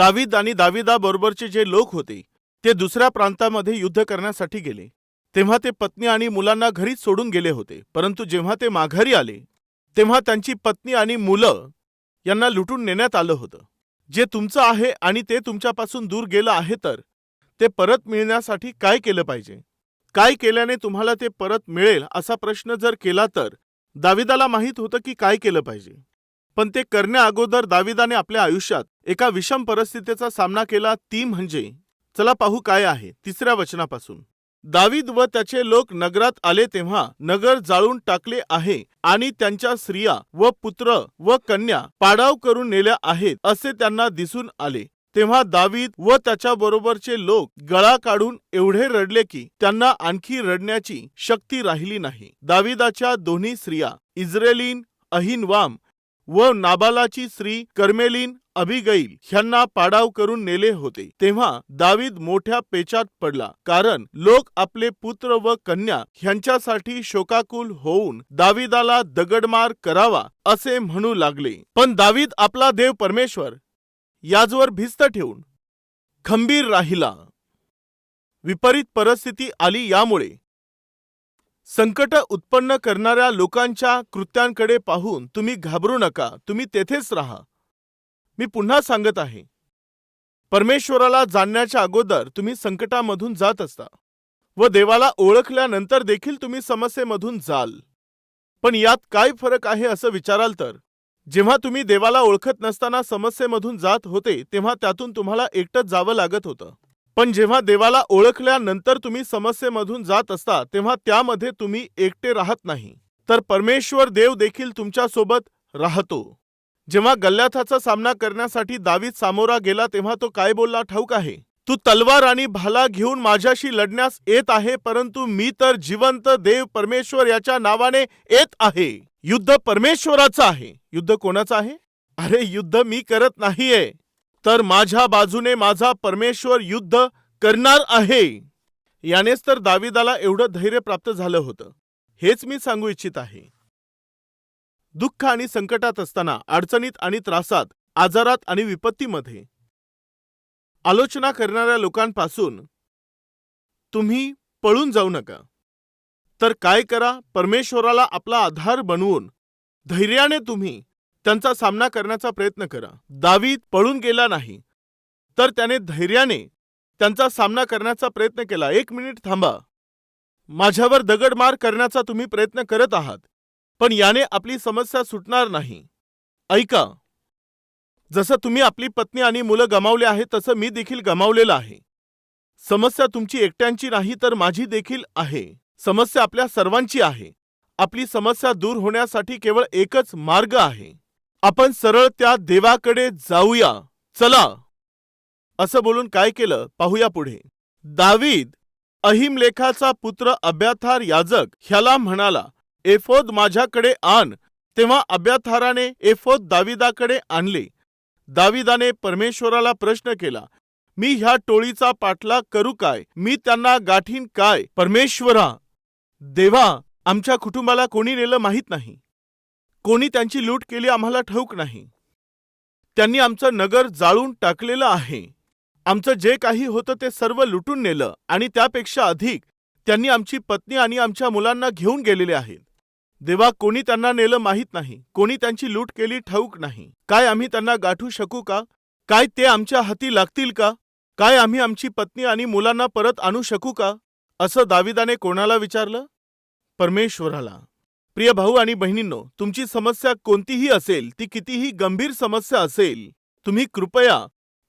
दावीद आणि दाविदाबरोबरचे जे लोक होते ते दुसऱ्या प्रांतामध्ये युद्ध करण्यासाठी गेले. तेव्हा ते पत्नी आणि मुलांना घरीच सोडून गेले होते परंतु जेव्हा ते माघारी आले तेव्हा त्यांची पत्नी आणि मुलं यांना लुटून नेण्यात आलं होतं. जे तुमचं आहे आणि ते तुमच्यापासून दूर गेलं आहे तर ते परत मिळण्यासाठी काय केलं पाहिजे? काय केल्याने तुम्हाला ते परत मिळेल असा प्रश्न जर केला तर दाविदाला माहीत होतं की काय केलं पाहिजे? पण ते करण्याअगोदर दाविदाने आपल्या आयुष्यात एका विषम परिस्थितीचा सामना केला ती म्हणजे चला पाहू काय आहे तिसऱ्या वचनापासून. दावीद व त्याचे लोक नगरात आले तेव्हा नगर जाळून टाकले आहे आणि त्यांच्या स्त्रिया व पुत्र व कन्या पाडाव करून नेल्या आहेत असे त्यांना दिसून आले. तेव्हा दावीद व त्याच्याबरोबरचे लोक गळा काढून एवढे रडले की त्यांना आणखी रडण्याची शक्ती राहिली नाही. दाविदाच्या दोन्ही स्त्रिया इस्रेलीन अहिनवाम व नाबालाची स्त्री कर्मेलीन अभिगैल ह्यांना पाडाव करून नेले होते. तेव्हा दावीद मोठ्या पेचात पडला कारण लोक आपले पुत्र व कन्या ह्यांच्यासाठी शोकाकुल होऊन दाविदाला दगडमार करावा असे म्हणू लागले. पण दावीद आपला देव परमेश्वर याजवर भिस्त ठेवून खंबीर राहिला. विपरीत परिस्थिती आली यामुळे संकट उत्पन्न करणाऱ्या लोकांच्या कृत्यांकडे पाहून तुम्ही घाबरू नका. तुम्ही तेथेच राहा. मी पुन्हा सांगत आहे. परमेश्वराला जाणण्याच्या अगोदर तुम्ही संकटामधून जात असता व देवाला ओळखल्यानंतर देखील तुम्ही समस्येमधून जाल. पण यात काय फरक आहे असं विचाराल तर? जेव्हा तुम्ही देवाला ओळखत नसताना समस्येमधून जात होते तेव्हा त्यातून तुम्हाला एकटंच जावं लागत होतं. पण जेव्हा देवाला ओळखल्यानंतर तुम्ही समस्येमधून जात असता तेव्हा त्यामध्ये तुम्ही एकटे राहत नाही. तर परमेश्वर देव देखील तुमच्यासोबत राहतो. जेव्हा गल्ल्याथाचा सामना करण्यासाठी दावीद सामोरा गेला तेव्हा तो काय बोलला ठाऊक आहे. तू तलवार आणि भाला घेऊन माझ्याशी लढण्यास येत आहे परंतु मी तर जिवंत देव परमेश्वर याच्या नावाने येत आहे. युद्ध परमेश्वराचं आहे. युद्ध कोणाचं आहे? अरे युद्ध मी करत नाहीये. तर माझ्या बाजूने माझा परमेश्वर युद्ध करणार आहे. यानेच तर दाविदाला एवढं धैर्य प्राप्त झालं होतं. हेच मी सांगू इच्छित आहे. दुःख आणि संकटात असताना अडचणीत आणि त्रासात आजारात आणि विपत्तीमध्ये. आलोचना करणाऱ्या लोकांपासून तुम्ही पळून जाऊ नका. तर काय करा? परमेश्वराला आपला आधार बनवून धैर्याने तुम्ही त्यांचा सामना करण्याचा प्रयत्न करा. दावीद पळून गेला नाही. तर त्याने धैर्याने त्यांचा सामना करण्याचा प्रयत्न केला. एक मिनिट थांबा. माझ्यावर दगडमार करण्याचा तुम्ही प्रयत्न करत आहात पण याने आपली समस्या सुटणार नाही. ऐका. जसं तुम्ही आपली पत्नी आणि मुलं गमावले आहे तसं मी देखील गमावलेलं आहे. समस्या तुमची एकट्यांची नाही तर माझी देखील आहे. समस्या आपल्या सर्वांची आहे. आपली समस्या दूर होण्यासाठी केवळ एकच मार्ग आहे. आपण सरळ त्या देवाकडे जाऊया. चला. असं बोलून काय केलं? पाहूया पुढे. दावीद अहिमलेखाचा पुत्र अब्याथार याजक ह्याला म्हणाला एफोद माझ्याकडे आण. तेव्हा अब्याथाराने एफोद दाविदाकडे आणले. दाविदाने परमेश्वराला प्रश्न केला मी ह्या टोळीचा पाठलाग करू काय? मी त्यांना गाठीन काय? परमेश्वरा देवा आमच्या कुटुंबाला कोणी नेलं माहीत नाही. कोणी त्यांची लूट केली आम्हाला ठाऊक नाही. त्यांनी आमचं नगर जाळून टाकलेलं आहे. आमचं जे काही होतं ते सर्व लुटून नेलं आणि त्यापेक्षा अधिक त्यांनी आमची पत्नी आणि आमच्या मुलांना घेऊन गेलेले आहेत. देवा कोणी त्यांना नेलं माहीत नाही. कोणी त्यांची लूट केली ठाऊक नाही. काय आम्ही त्यांना गाठू शकू का? काय ते आमच्या हाती लागतील का? काय आम्ही आमची पत्नी आणि मुलांना परत आणू शकू का? असं दाविदाने कोणाला विचारलं? परमेश्वराला. प्रिय भाऊ आणि बहिणींनो तुमची समस्या कोणतीही असेल ती कितीही गंभीर समस्या असेल तुम्ही कृपया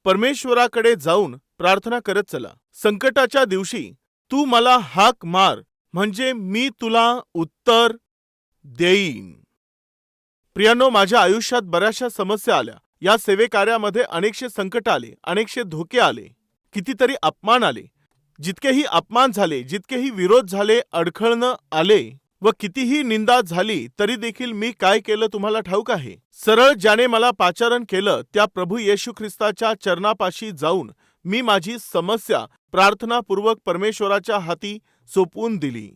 परमेश्वराकडे जाऊन प्रार्थना करत चला. संकटाच्या दिवशी तू मला हाक मार म्हणजे मी तुला उत्तर देईन. प्रियानो माझ्या आयुष्यात बऱ्याचशा समस्या आल्या. या सेवेकार्यामध्ये अनेकशे संकट आले अनेकशे धोके आले कितीतरी अपमान आले. जितकेही अपमान झाले जितकेही विरोध झाले अडखळणं आले व कितीही निंदा झाली तरी देखील मी काय केलं तुम्हाला ठाऊक आहे? सरळ ज्याने मला पाचारण केलं त्या प्रभू येशू ख्रिस्ताच्या चरणापाशी जाऊन मी माझी समस्या प्रार्थनापूर्वक परमेश्वराच्या हाती सोपवून दिली.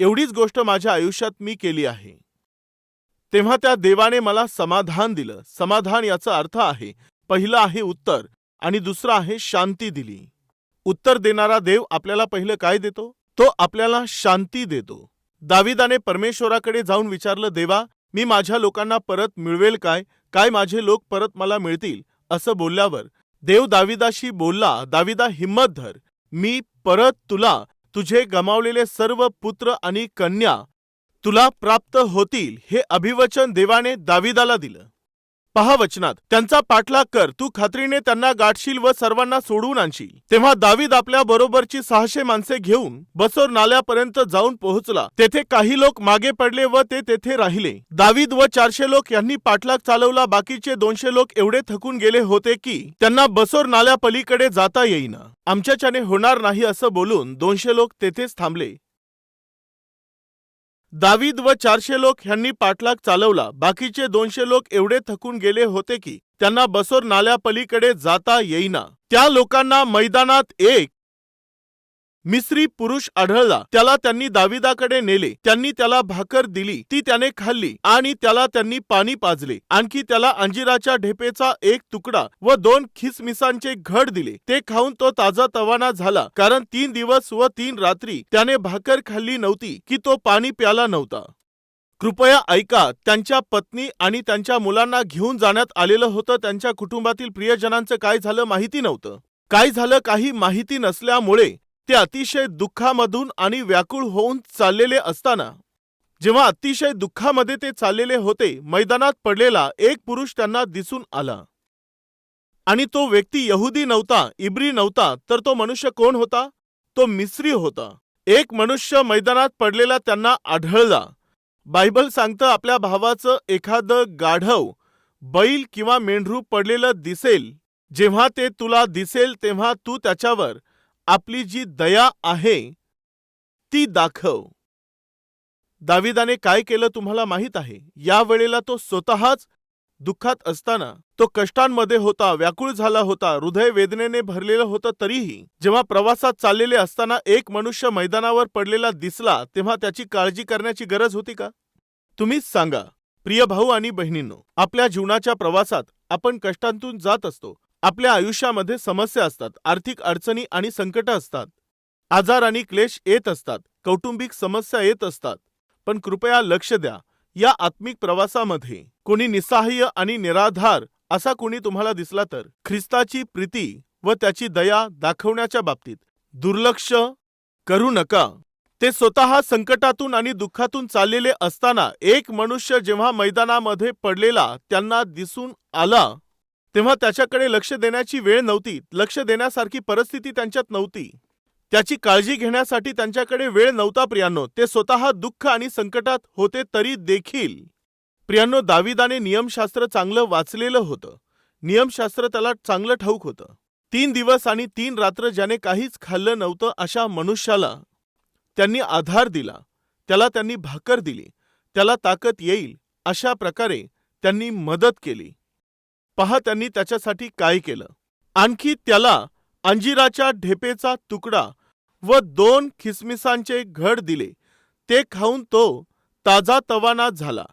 एवढीच गोष्ट माझ्या आयुष्यात मी केली आहे. तेव्हा त्या देवाने मला समाधान दिलं. समाधान याचा अर्थ आहे पहिलं आहे उत्तर आणि दुसरं आहे शांती दिली. उत्तर देणारा देव आपल्याला पहिलं काय देतो? तो आपल्याला शांती देतो. दाविदाने परमेश्वराकडे जाऊन विचारलं देवा मी माझ्या लोकांना परत मिळवेल काय? काय माझे लोक परत मला मिळतील? असं बोलल्यावर देव दाविदाशी बोलला दाविदा हिम्मत धर. मी परत तुला तुझे गमावलेले सर्व पुत्र आणि कन्या तुला प्राप्त होतील हे अभिवचन देवाने दाविदाला दिलं. पहा वचनात त्यांचा पाठलाग कर तू खात्रीने त्यांना गाठशील व सर्वांना सोडवून आणशील. तेव्हा दावीद आपल्या बरोबरची सहाशे माणसे घेऊन बसोर नाल्यापर्यंत जाऊन पोहोचला. तेथे काही लोक मागे पडले व ते तेथे राहिले. दावीद व चारशे लोक यांनी पाठलाग चालवला बाकीचे दोनशे लोक एवढे थकून गेले होते की त्यांना बसोर नाल्या पलीकडे जाता येईना. आमच्याच्याने होणार नाही असं बोलून दोनशे लोक तेथेच थांबले. दावीद व चारशे लोक ह्यांनी पाठलाग चालवला. बाकीचे दोनशे लोक एवढे थकून गेले होते की त्यांना बसोर नाल्यापलीकडे जाता येईना. त्या लोकांना मैदानात एक मिस्री पुरुष आढळला. त्याला त्यांनी दाविदाकडे नेले. त्यांनी त्याला भाकर दिली. ती त्याने खाल्ली आणि त्याला त्यांनी पाणी पाजले. आणखी त्याला अंजिराच्या ढेपेचा एक तुकडा व दोन खिसमिसांचे घड दिले. ते खाऊन तो ताजा तवाना झाला. कारण तीन दिवस व तीन रात्री त्याने भाकर खाल्ली नव्हती की तो पाणी प्याला नव्हता. कृपया ऐका त्यांच्या पत्नी आणि त्यांच्या मुलांना घेऊन जाण्यात आलेलं होतं. त्यांच्या कुटुंबातील प्रियजनांचं काय झालं माहिती नव्हतं. काय झालं काही माहिती नसल्यामुळे ते अतिशय दुःखामधून आणि व्याकुळ होऊन चाललेले असताना जेव्हा अतिशय दुःखामध्ये ते चाललेले होते मैदानात पडलेला एक पुरुष त्यांना दिसून आला. आणि तो व्यक्ती यहुदी नव्हता इब्री नव्हता तर तो मनुष्य कोण होता? तो मिस्री होता. एक मनुष्य मैदानात पडलेला त्यांना आढळला. बायबल सांगतं आपल्या भावाचं एखादं गाढव बैल किंवा मेंढरू पडलेलं दिसेल. जेव्हा ते तुला दिसेल तेव्हा तू त्याच्यावर आपली जी दया आहे ती दाखव. दाविदाने काय केलं तुम्हाला माहीत आहे? या वेळेला तो स्वतःच दुःखात असताना तो कष्टांमध्ये होता व्याकुळ झाला होता हृदय वेदनेने भरलेलं होतं तरीही जेव्हा प्रवासात चाललेले असताना एक मनुष्य मैदानावर पडलेला दिसला तेव्हा त्याची काळजी करण्याची गरज होती का? तुम्हीच सांगा. प्रिय भाऊ आणि बहिणींनो आपल्या जीवनाच्या प्रवासात आपण कष्टांतून जात असतो. आपल्या आयुष्यामध्ये समस्या असतात आर्थिक अडचणी आणि संकट असतात. आजार आणि क्लेश येत असतात कौटुंबिक समस्या येत असतात. पण कृपया लक्ष द्या या आत्मिक प्रवासामध्ये कोणी निस्साह्य आणि निराधार असा कोणी तुम्हाला दिसला तर ख्रिस्ताची प्रीती व त्याची दया दाखवण्याच्या बाबतीत दुर्लक्ष करू नका. ते स्वतः संकटातून आणि दुःखातून चाललेले असताना एक मनुष्य जेव्हा मैदानामध्ये पडलेला त्यांना दिसून आला तेव्हा त्याच्याकडे लक्ष देण्याची वेळ नव्हती. लक्ष देण्यासारखी परिस्थिती त्यांच्यात नव्हती. त्याची काळजी घेण्यासाठी त्यांच्याकडे वेळ नव्हता प्रियांनो. ते स्वतः दुःख आणि संकटात होते तरी देखील. प्रियांनो दाविदाने नियमशास्त्र चांगलं वाचलेलं होतं. नियमशास्त्र त्याला चांगलं ठाऊक होतं. तीन दिवस आणि तीन रात्र ज्याने काहीच खाल्लं नव्हतं अशा मनुष्याला त्यांनी आधार दिला. त्याला त्यांनी भाकर दिली. त्याला ताकद येईल अशा प्रकारे त्यांनी मदत केली. पहा त्यांनी त्याच्यासाठी काय केलं. आणखी त्याला अंजिराच्या ढेपेचा तुकडा व दोन खिसमिसांचे घड दिले. ते खाऊन तो ताजा तवाना झाला.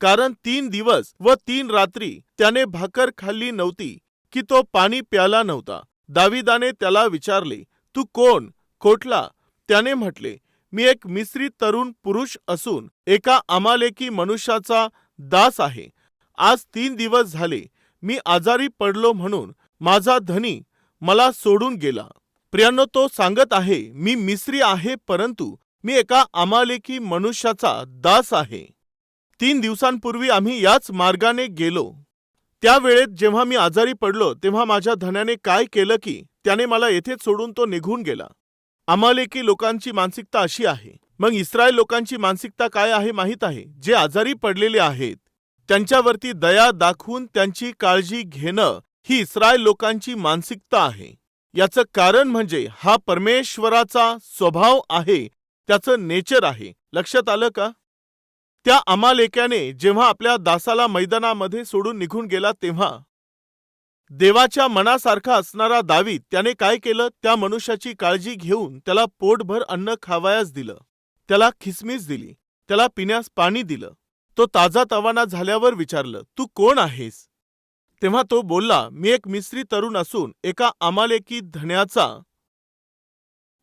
कारण तीन दिवस व तीन रात्री त्याने भाकर खाल्ली नव्हती की तो पाणी प्याला नव्हता. दाविदाने त्याला विचारले तू कोण? कोठला त्याने म्हटले मी एक मिस्री तरुण पुरुष असून एका अमालेकी मनुष्याचा दास आहे. आज तीन दिवस झाले. मी आजारी पडलो म्हणून माझा धनी मला सोडून गेला. प्रियांनो तो सांगत आहे मी मिस्री आहे परंतु मी एका अमालेकी मनुष्याचा दास आहे. तीन दिवसांपूर्वी आम्ही याच मार्गाने गेलो. त्यावेळेत जेव्हा मी आजारी पडलो तेव्हा माझ्या धन्याने काय केलं की त्याने मला येथेच सोडून तो निघून गेला. आमालेकी लोकांची मानसिकता अशी आहे. मग इस्रायल लोकांची मानसिकता काय आहे माहीत आहे? जे आजारी पडलेले आहेत. त्यांच्यावरती दया दाखवून त्यांची काळजी घेणं ही इस्रायल लोकांची मानसिकता आहे. याचं कारण म्हणजे हा परमेश्वराचा स्वभाव आहे त्याचं नेचर आहे. लक्षात आलं का? त्या अमालेक्याने जेव्हा आपल्या दासाला मैदानामध्ये सोडून निघून गेला तेव्हा देवाच्या मनासारखा असणारा दावीत त्याने काय केलं? त्या मनुष्याची काळजी घेऊन त्याला पोटभर अन्न खावायास दिलं. त्याला खिसमीस दिली. त्याला पिण्यास पाणी दिलं. तो ताजा तवाना झाल्यावर विचारलं तू कोण आहेस? तेव्हा तो बोलला मी एक मिस्री तरुण असून एका आमालेकी धन्याचा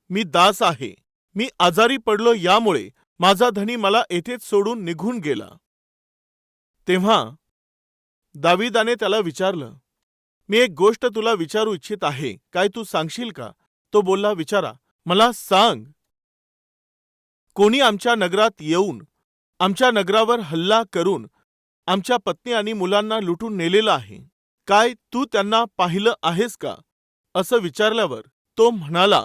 मी दास आहे. मी आजारी पडलो यामुळे माझा धनी मला येथेच सोडून निघून गेला. तेव्हा दाविदाने त्याला विचारलं मी एक गोष्ट तुला विचारू इच्छित आहे. काय तू सांगशील का? तो बोलला विचारा. मला सांग कोणी आमच्या नगरात येऊन आमच्या नगरावर हल्ला करून आमच्या पत्नी आणि मुलांना लुटून नेलेलं आहे. काय तू त्यांना पाहिलं आहेस का? असं विचारल्यावर तो म्हणाला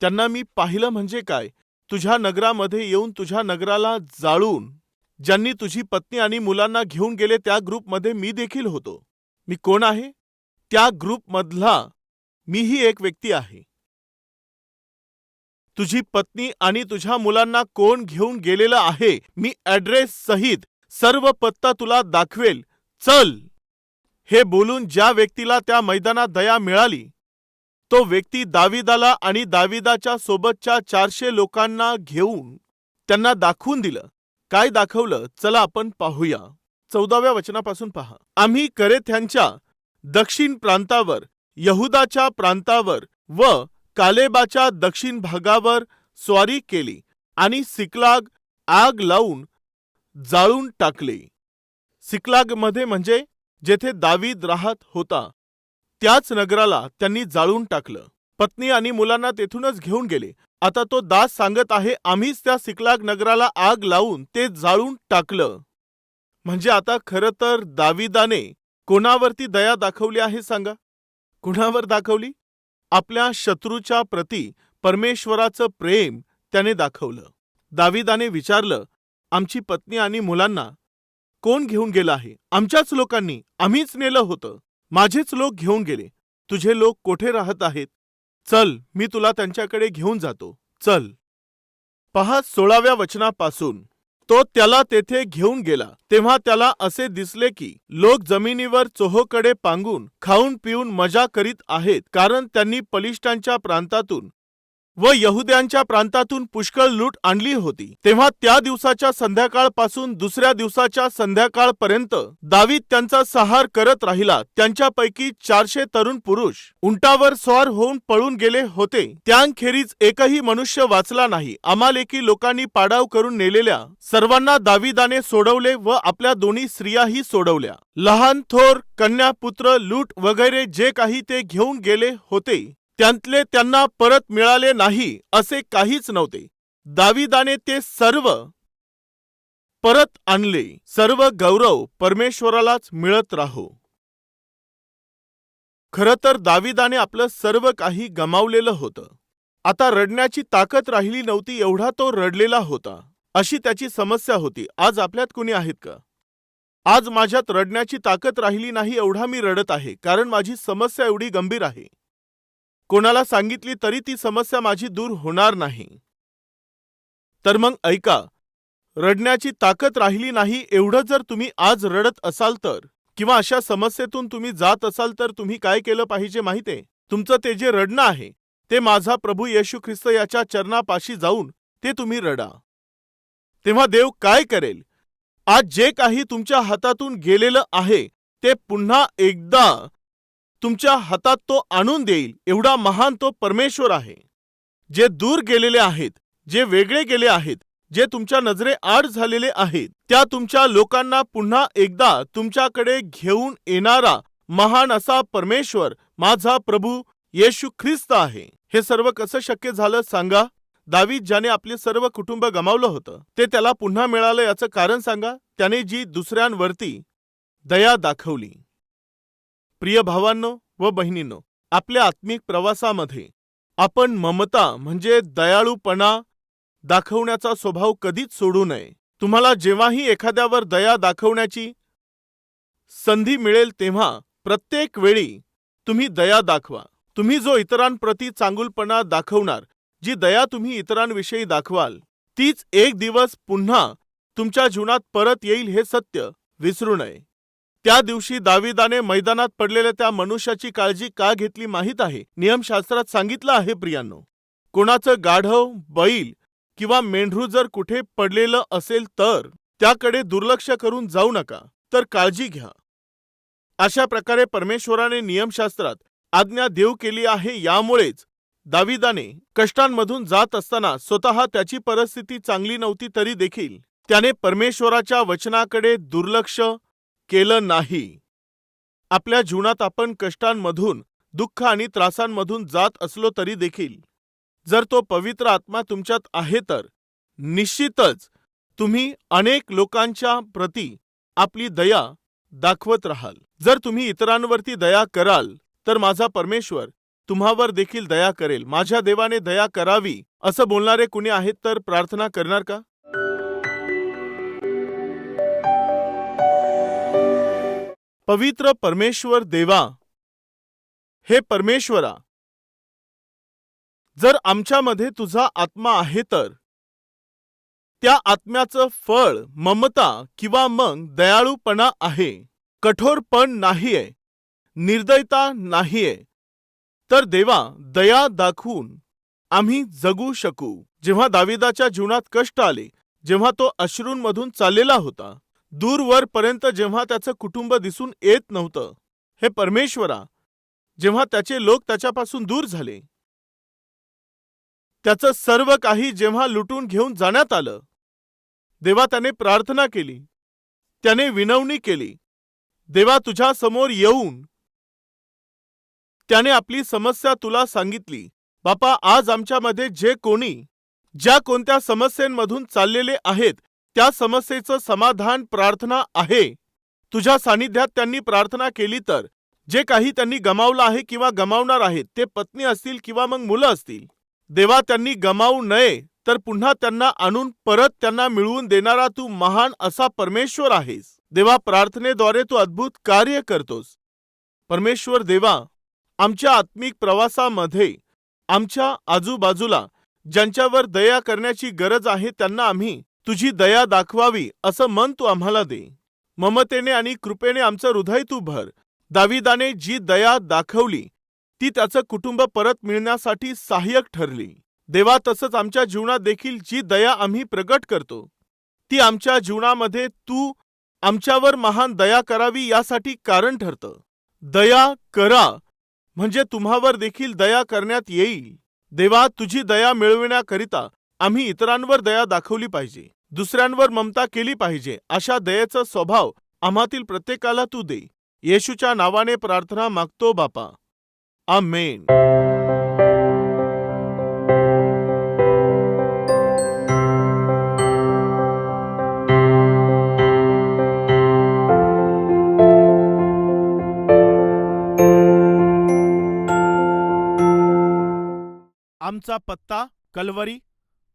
त्यांना मी पाहिलं म्हणजे काय? तुझ्या नगरामध्ये येऊन तुझ्या नगराला जाळून ज्यांनी तुझी पत्नी आणि मुलांना घेऊन गेले त्या ग्रुपमध्ये मी देखील होतो. मी कोण आहे? त्या ग्रुपमधला मीही एक व्यक्ती आहे. तुझी पत्नी आणि तुझ्या मुलांना कोण घेऊन गेलेलं आहे मी ऍड्रेस सहित सर्व पत्ता तुला दाखवेल. चल! हे बोलून ज्या व्यक्तीला त्या मैदानात दया मिळाली तो व्यक्ती दाविदाला आणि दाविदाच्या सोबतच्या चारशे लोकांना घेऊन त्यांना दाखवून दिलं. काय दाखवलं? चला आपण पाहूया. चौदाव्या वचनापासून पहा. आम्ही करेथ्यांच्या दक्षिण प्रांतावर यहुदाच्या प्रांतावर व कालेबाच्या दक्षिण भागावर स्वारी केली आणि सिकलाग आग लावून जाळून टाकले. सिकलागमध्ये म्हणजे जेथे दावीद राहत होता त्याच नगराला त्यांनी जाळून टाकलं. पत्नी आणि मुलांना तेथूनच घेऊन गेले. आता तो दास सांगत आहे आम्हीच त्या सिकलाग नगराला आग लावून ते जाळून टाकलं. म्हणजे आता खरं तर दाविदाने कोणावरती दया दाखवली आहे सांगा? कुणावर दाखवली? आपल्या शत्रूच्या प्रती परमेश्वराचं प्रेम त्याने दाखवलं. दाविदाने विचारलं आमची पत्नी आणि मुलांना कोण घेऊन गेलं आहे? आमच्याच लोकांनी आम्हीच नेलं होतं. माझेच लोक घेऊन गेले. तुझे लोक कोठे राहत आहेत? चल मी तुला त्यांच्याकडे घेऊन जातो. चल. पहा सोळाव्या वचनापासून तो त्याला तेथे घेऊन गेला. तेव्हा त्याला असे दिसले की लोक जमिनीवर चोहोकडे पांगून खाऊन पिऊन मजा करीत आहेत कारण त्यांनी पलिष्ठांच्या प्रांतातून व यहुद्यांच्या प्रांतातून पुष्कळ लूट आणली होती. तेव्हा त्या दिवसाच्या संध्याकाळपासून दुसऱ्या दिवसाच्या संध्याकाळपर्यंत दावीद त्यांचा सहार करत राहिला. त्यांच्यापैकी चारशे तरुण पुरुष उंटावर स्वार होऊन पळून गेले होते. त्यांखेरीज एकही मनुष्य वाचला नाही. आमालेकी लोकांनी पाडाव करून नेलेल्या सर्वांना दाविदाने सोडवले व आपल्या दोन्ही स्त्रियाही सोडवल्या. लहान थोर कन्या पुत्र लूट वगैरे जे काही ते घेऊन गेले होते त्यांतले त्यांना परत मिळाले नाही असे काहीच नव्हते. दाविदाने ते सर्व परत आणले. सर्व गौरव परमेश्वरालाच मिळत राहो. खरं तर दाविदाने आपलं सर्व काही गमावलेलं होतं. आता रडण्याची ताकद राहिली नव्हती एवढा तो रडलेला होता. अशी त्याची समस्या होती. आज आपल्यात कुणी आहेत का? आज माझ्यात रडण्याची ताकद राहिली नाही एवढा मी रडत आहे. कारण माझी समस्या एवढी गंभीर आहे. कोणाला सांगितली तरी ती समस्या माझी दूर होणार नाही. तर मग ऐका रडण्याची ताकद राहिली नाही एवढं जर तुम्ही आज रडत असाल तर किंवा अशा समस्येतून तुम्ही जात असाल तर तुम्ही काय केलं पाहिजे माहितीये तुमचं ते जे रडणं आहे ते माझा प्रभू येशू ख्रिस्त याच्या चरणापाशी जाऊन ते तुम्ही रडा. तेव्हा देव काय करेल? आज जे काही तुमच्या हातातून गेलेलं आहे ते पुन्हा एकदा तुमच्या हातात तो आणून देईल एवढा महान तो परमेश्वर आहे. जे दूर गेलेले आहेत जे वेगळे गेले आहेत जे तुमच्या नजरे आड झालेले आहेत त्या तुमच्या लोकांना पुन्हा एकदा तुमच्याकडे घेऊन येणारा महान असा परमेश्वर माझा प्रभू येशू ख्रिस्त आहे. हे सर्व कसं शक्य झालं सांगा? दावीद ज्याने आपले सर्व कुटुंब गमावलं होतं ते त्याला पुन्हा मिळालं याचं कारण सांगा? त्याने जी दुसऱ्यांवरती दया दाखवली. प्रिय भावांनो व बहिणींनो आपल्या आत्मिक प्रवासामध्ये आपण ममता म्हणजे दयाळूपणा दाखवण्याचा स्वभाव कधीच सोडू नये. तुम्हाला जेव्हाही एखाद्यावर दया दाखवण्याची संधी मिळेल तेव्हा प्रत्येक वेळी तुम्ही दया दाखवा. तुम्ही जो इतरांप्रती चांगुलपणा दाखवणार जी दया तुम्ही इतरांविषयी दाखवाल तीच एक दिवस पुन्हा तुमच्या जीवनात परत येईल हे सत्य विसरू नये. त्या दिवशी दाविदाने मैदानात पडलेल्या त्या मनुष्याची काळजी का घेतली माहीत आहे? नियमशास्त्रात सांगितलं आहे प्रियांनो. कुणाचं गाढव बैल किंवा मेंढरू जर कुठे पडलेलं असेल तर त्याकडे दुर्लक्ष करून जाऊ नका तर काळजी घ्या. अशा प्रकारे परमेश्वराने नियमशास्त्रात आज्ञा देऊ केली आहे यामुळेच दाविदाने कष्टांमधून जात असताना स्वतः त्याची परिस्थिती चांगली नव्हती तरी देखील त्याने परमेश्वराच्या वचनाकडे दुर्लक्ष केलं नाही. आपल्या जीवनात आपण कष्टांमधून दुःख आणि त्रासांमधून जात असलो तरी देखील जर तो पवित्र आत्मा तुमच्यात आहे तर निश्चितच तुम्ही अनेक लोकांच्या प्रती आपली दया दाखवत राहाल. जर तुम्ही इतरांवरती दया कराल तर माझा परमेश्वर तुम्हावर देखील दया करेल. माझ्या देवाने दया करावी असं बोलणारे कुणी आहेत तर प्रार्थना करणार का? पवित्र परमेश्वर देवा हे परमेश्वरा जर आमच्यामध्ये तुझा आत्मा आहे तर त्या आत्म्याचं फळ ममता किंवा मग दयाळूपणा आहे कठोरपण नाहीये निर्दयता नाहीये तर देवा दया दाखवून आम्ही जगू शकू. जेव्हा दाविदाच्या जीवनात कष्ट आले जेव्हा तो अश्रूंमधून चाललेला होता दूरवरपर्यंत जेव्हा त्याचं कुटुंब दिसून येत नव्हतं हे परमेश्वरा जेव्हा त्याचे लोक त्याच्यापासून दूर झाले त्याचं सर्व काही जेव्हा लुटून घेऊन जाण्यात आलं देवा त्याने प्रार्थना केली त्याने विनवणी केली देवा तुझ्या समोर येऊन त्याने आपली समस्या तुला सांगितली बापा आज आमच्यामध्ये जे कोणी ज्या कोणत्या समस्येंमधून चाललेले आहेत त्या समस्येचं समाधान प्रार्थना आहे. तुझ्या सानिध्यात त्यांनी प्रार्थना केली तर जे काही त्यांनी गमावलं आहे किंवा गमावणार आहेत ते पत्नी असतील किंवा मग मुलं असतील. देवा त्यांनी गमावू नये तर पुन्हा त्यांना आणून परत त्यांना मिळवून देणारा तू महान असा परमेश्वर आहेस. देवा प्रार्थनेद्वारे तू अद्भुत कार्य करतोस. परमेश्वर देवा आमच्या आत्मिक प्रवासामध्ये आमच्या आजूबाजूला ज्यांच्यावर दया करण्याची गरज आहे त्यांना आम्ही तुझी दया दाखवावी असं मन तू आम्हाला दे. ममतेने आणि कृपेने आमचं हृदय तू भर. दाविदाने जी दया दाखवली ती त्याचं कुटुंब परत मिळण्यासाठी सहाय्यक ठरली. देवा तसंच आमच्या जीवनात देखील जी दया आम्ही प्रगट करतो ती आमच्या जीवनामध्ये तू आमच्यावर महान दया करावी यासाठी कारण ठरतं. दया करा म्हणजे तुम्हावर देखील दया करण्यात येईल. देवा तुझी दया मिळविण्याकरिता आम्ही इतरांवर दया दाखवली पाहिजे. दुसऱ्यांवर ममता केली पाहिजे. अशा दयेचा स्वभाव आम्हातील प्रत्येकाला तू दे. येशूच्या नावाने प्रार्थना मागतो बापा. आमेन. आमचा पत्ता कलवरी